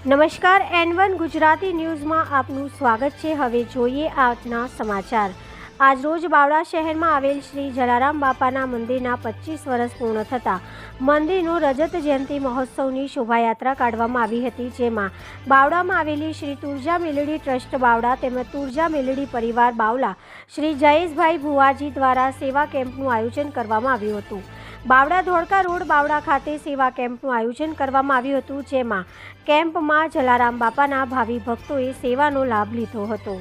નમસ્કાર N one Gujarati ન્યૂઝમાં આપનું સ્વાગત છે. હવે જોઈએ આજના સમાચાર. આજરોજ બાવળા શહેરમાં આવેલ શ્રી જલારામ બાપાના મંદિરના પચીસ વર્ષ પૂર્ણ થતાં મંદિરનો રજત જયંતિ મહોત્સવની શોભાયાત્રા કાઢવામાં આવી હતી, જેમાં બાવળામાં આવેલી શ્રી તુરજા મેલડી ટ્રસ્ટ બાવળા તેમજ તુર્જા મેલડી પરિવાર બાવલા શ્રી જયેશભાઈ ભુવાજી દ્વારા સેવા કેમ્પનું આયોજન કરવામાં આવ્યું હતું. બાવડા ધોળકા રોડ, બાવડા ખાતે સેવા કેમ્પનું આયોજન કરવામાં આવ્યું હતું, જેમાં કેમ્પમાં જલારામ બાપાના ભાવિ ભક્તોએ સેવાનો લાભ લીધો હતો.